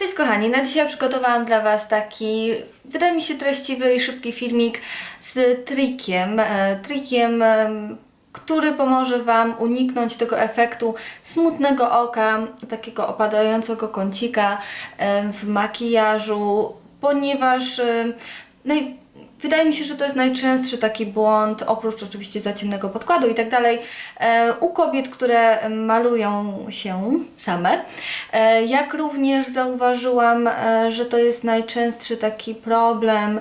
Cześć kochani, na dzisiaj przygotowałam dla Was taki, wydaje mi się, treściwy i szybki filmik z trikiem. E, trikiem, em, który pomoże Wam uniknąć tego efektu smutnego oka, takiego opadającego kącika em, w makijażu, ponieważ em, naj, Wydaje mi się, że to jest najczęstszy taki błąd, oprócz oczywiście za ciemnego podkładu i tak dalej, e, u kobiet, które malują się same. E, jak również zauważyłam, e, że to jest najczęstszy taki problem,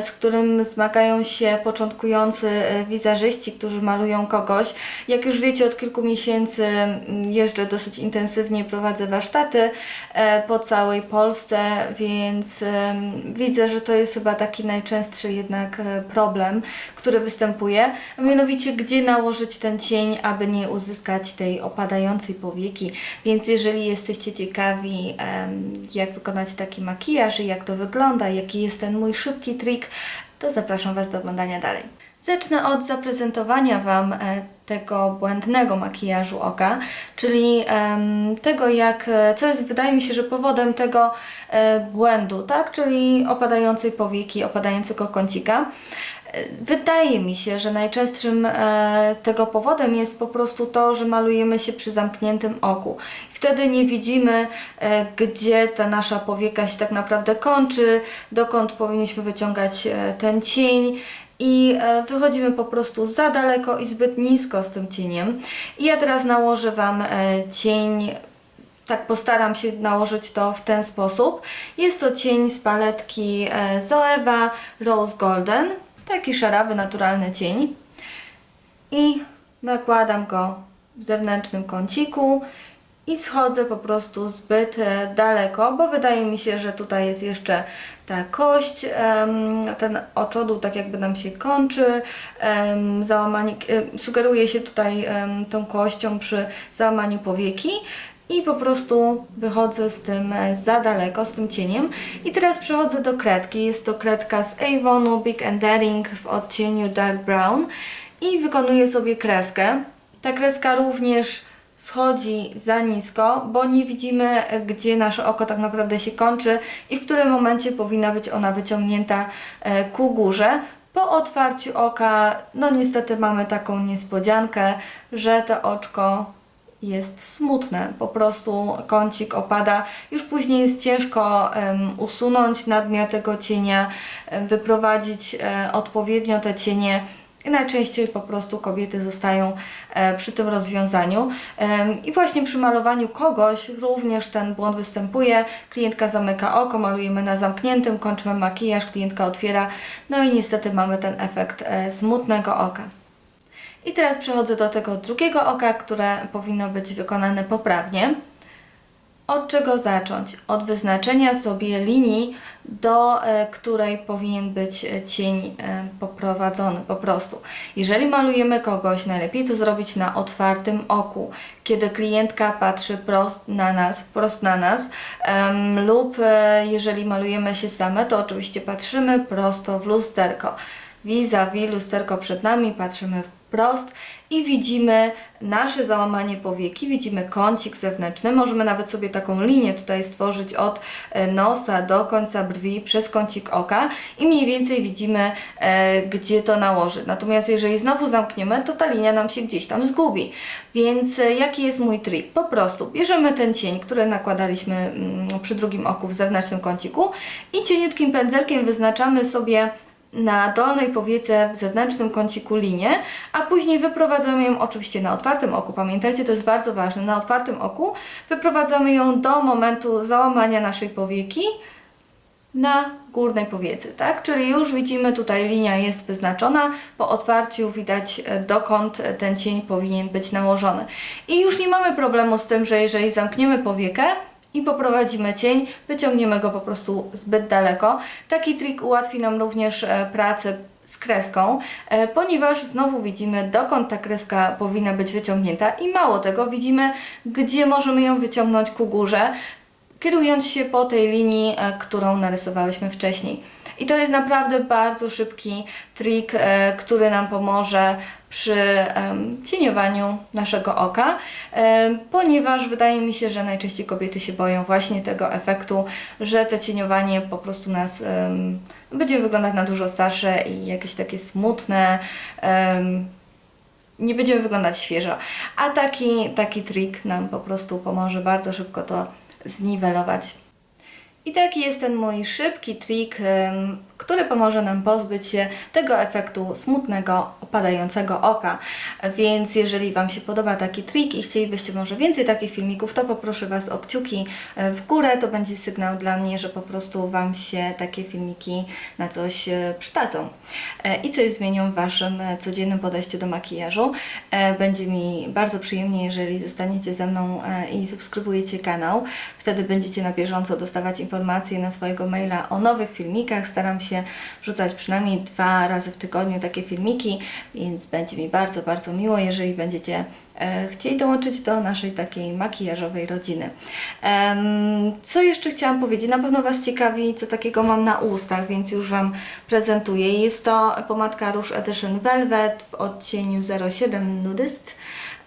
z którym zmagają się początkujący e, wizażyści, którzy malują kogoś. Jak już wiecie, od kilku miesięcy mm, jeżdżę dosyć intensywnie, prowadzę warsztaty e, po całej Polsce, więc widzę, że to jest chyba taki najczęstszy jednak e, problem, który występuje, a mianowicie gdzie nałożyć ten cień, aby nie uzyskać tej opadającej powieki. Więc jeżeli jesteście ciekawi, jak wykonać taki makijaż i jak to wygląda, jaki jest ten mój szybki trik, to zapraszam Was do oglądania dalej. Zacznę od zaprezentowania Wam e, tego błędnego makijażu oka, czyli tego jak, e, co jest wydaje mi się, że powodem tego e, błędu, tak, czyli opadającej powieki, opadającego kącika. Wydaje mi się, że najczęstszym e, tego powodem jest po prostu to, że malujemy się przy zamkniętym oku. Wtedy nie widzimy, e, gdzie ta nasza powieka się tak naprawdę kończy, dokąd powinniśmy wyciągać e, ten cień i wychodzimy po prostu za daleko i zbyt nisko z tym cieniem. I ja teraz nałożę Wam cień tak postaram się nałożyć to w ten sposób. Jest to cień z paletki Zoeva Rose Golden. Taki szarawy, naturalny cień. I nakładam go w zewnętrznym kąciku i schodzę po prostu zbyt e, daleko, bo wydaje mi się, że tutaj jest jeszcze ta kość, ten oczodół tak jakby nam się kończy, załamanie, sugeruje się tutaj tą kością przy załamaniu powieki i po prostu wychodzę z tym e, za daleko, z tym cieniem. I teraz przechodzę do kredki. Jest to kredka z Avonu Big Endearing w odcieniu Dark Brown i wykonuję sobie kreskę. Ta kreska również schodzi za nisko, bo nie widzimy, e, gdzie nasze oko tak naprawdę się kończy i w którym momencie powinna być ona wyciągnięta e, ku górze. Po otwarciu oka, no niestety mamy taką niespodziankę, że to oczko jest smutne. Po prostu kącik opada. Już później jest ciężko em, usunąć nadmiar tego cienia, wyprowadzić e, odpowiednio te cienie. I najczęściej po prostu kobiety zostają e, przy tym rozwiązaniu. Em, I właśnie przy malowaniu kogoś również ten błąd występuje. Klientka zamyka oko, malujemy na zamkniętym, kończymy makijaż, klientka otwiera. No i niestety mamy ten efekt e, smutnego oka. I teraz przechodzę do tego drugiego oka, które powinno być wykonane poprawnie. Od czego zacząć? Od wyznaczenia sobie linii, do e, której powinien być e, cień e, poprowadzony po prostu. Jeżeli malujemy kogoś, najlepiej to zrobić na otwartym oku, kiedy klientka patrzy prost na nas, wprost na nas, lub jeżeli malujemy się same, to oczywiście patrzymy prosto w lusterko. Vis-a-vis lusterko przed nami, patrzymy wprost i widzimy nasze załamanie powieki, widzimy kącik zewnętrzny. Możemy nawet sobie taką linię tutaj stworzyć od e, nosa do końca brwi przez kącik oka i mniej więcej widzimy, e, gdzie to nałożyć. Natomiast jeżeli znowu zamkniemy, to ta linia nam się gdzieś tam zgubi. Więc e, jaki jest mój trik? Po prostu bierzemy ten cień, który nakładaliśmy mm, przy drugim oku w zewnętrznym kąciku i cieniutkim pędzelkiem wyznaczamy sobie na dolnej powiece w zewnętrznym kąciku linię, a później wyprowadzamy ją oczywiście na otwartym oku. Pamiętajcie, to jest bardzo ważne. Na otwartym oku wyprowadzamy ją do momentu załamania naszej powieki na górnej powiece, tak? Czyli już widzimy tutaj linia jest wyznaczona, po otwarciu widać e, dokąd ten cień powinien być nałożony. I już nie mamy problemu z tym, że jeżeli zamkniemy powiekę, i poprowadzimy cień, wyciągniemy go po prostu zbyt daleko. Taki trik ułatwi nam również e, pracę z kreską, e, ponieważ znowu widzimy dokąd ta kreska powinna być wyciągnięta i mało tego widzimy, gdzie możemy ją wyciągnąć ku górze, kierując się po tej linii, e, którą narysowałyśmy wcześniej. I to jest naprawdę bardzo szybki trik, e, który nam pomoże przy cieniowaniu naszego oka, em, ponieważ wydaje mi się, że najczęściej kobiety się boją właśnie tego efektu, że to cieniowanie po prostu nas będzie wyglądać na dużo starsze i jakieś takie smutne. nie będziemy wyglądać świeżo. A taki, taki trik nam po prostu pomoże bardzo szybko to zniwelować. I taki jest ten mój szybki trik, który pomoże nam pozbyć się tego efektu smutnego, opadającego oka. Więc jeżeli Wam się podoba taki trik i chcielibyście może więcej takich filmików, to poproszę Was o kciuki e, w górę. To będzie sygnał dla mnie, że po prostu Wam się takie filmiki na coś e, przydadzą e, i coś zmienią w Waszym codziennym podejściu do makijażu. Będzie mi bardzo przyjemnie, jeżeli zostaniecie ze mną i subskrybujecie kanał. Wtedy będziecie na bieżąco dostawać informacje na swojego maila o nowych filmikach. Staram się wrzucać przynajmniej dwa razy w tygodniu takie filmiki, więc będzie mi bardzo, bardzo miło, jeżeli będziecie e, chcieli dołączyć do naszej takiej makijażowej rodziny. Co jeszcze chciałam powiedzieć? Na pewno Was ciekawi, co takiego mam na ustach, więc już Wam prezentuję. Jest to pomadka Rouge Edition Velvet w odcieniu 07 Nudist.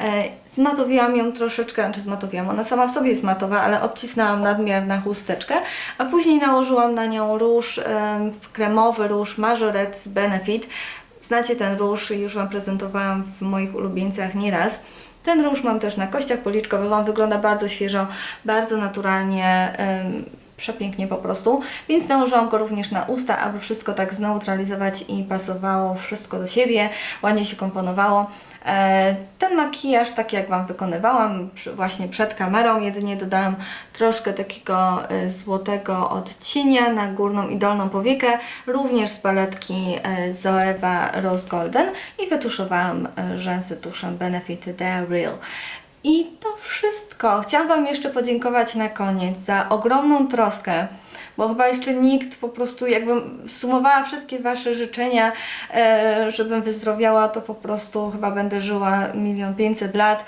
E, Zmatowiłam ją troszeczkę, znaczy zmatowiłam, ona sama w sobie jest matowa, ale odcisnęłam nadmiar na chusteczkę, a później nałożyłam na nią róż em, kremowy, róż Majorette Benefit. Znacie ten róż, już Wam prezentowałam w moich ulubieńcach nieraz. Ten róż mam też na kościach policzkowych, on wygląda bardzo świeżo, bardzo naturalnie, przepięknie po prostu, więc nałożyłam go również na usta, aby wszystko tak zneutralizować i pasowało wszystko do siebie, ładnie się komponowało. E, Ten makijaż, tak jak Wam wykonywałam właśnie przed kamerą, jedynie dodałam troszkę takiego e, złotego odcienia na górną i dolną powiekę, również z paletki e, Zoeva Rose Golden i wytuszowałam rzęsy tuszem Benefit The Real. I to wszystko. Chciałam Wam jeszcze podziękować na koniec za ogromną troskę, bo chyba jeszcze nikt po prostu, jakbym sumowała wszystkie Wasze życzenia, e, żebym wyzdrowiała, to po prostu chyba będę żyła milion pięćset lat.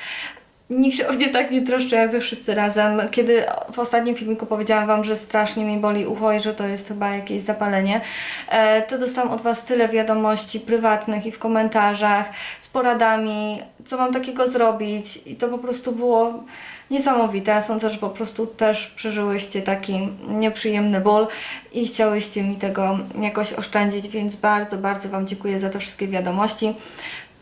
Nikt się o mnie tak nie troszczy, jak wy wszyscy razem. Kiedy w ostatnim filmiku powiedziałam Wam, że strasznie mi boli ucho i że to jest chyba jakieś zapalenie, e, to dostałam od Was tyle wiadomości prywatnych i w komentarzach z poradami, co mam takiego zrobić i to po prostu było niesamowite. Ja sądzę, że po prostu też przeżyłyście taki nieprzyjemny ból i chciałyście mi tego jakoś oszczędzić, więc bardzo, bardzo Wam dziękuję za te wszystkie wiadomości.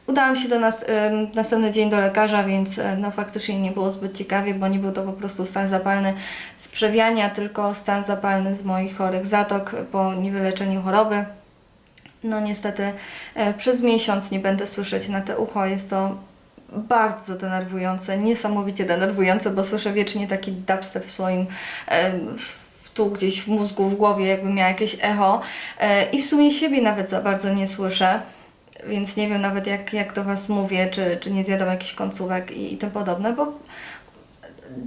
Udałam się do nas ym, następny dzień do lekarza, więc e, no faktycznie nie było zbyt ciekawie, bo nie był to po prostu stan zapalny z przewiania, tylko stan zapalny z moich chorych zatok po niewyleczeniu choroby. No niestety e, przez miesiąc nie będę słyszeć na te ucho. Jest to bardzo denerwujące, niesamowicie denerwujące, bo słyszę wiecznie taki dubstep w swoim e, tu gdzieś w mózgu, w głowie, jakby miała jakieś echo e, i w sumie siebie nawet za bardzo nie słyszę. Więc nie wiem nawet jak, jak do Was mówię, czy, czy nie zjadam jakichś końcówek i, i tym podobne, bo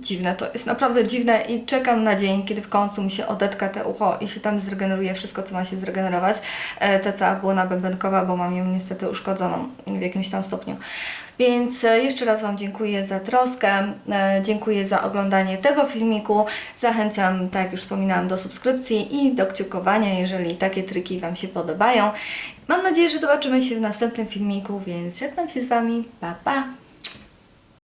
dziwne to jest, naprawdę dziwne i czekam na dzień, kiedy w końcu mi się odetka te ucho i się tam zregeneruje wszystko, co ma się zregenerować. E, ta cała błona bębenkowa, bo mam ją niestety uszkodzoną w jakimś tam stopniu. Więc e, jeszcze raz Wam dziękuję za troskę, e, dziękuję za oglądanie tego filmiku. Zachęcam, tak jak już wspominałam, do subskrypcji i do kciukowania, jeżeli takie triki Wam się podobają. Mam nadzieję, że zobaczymy się w następnym filmiku, więc żegnam się z Wami. Pa, pa!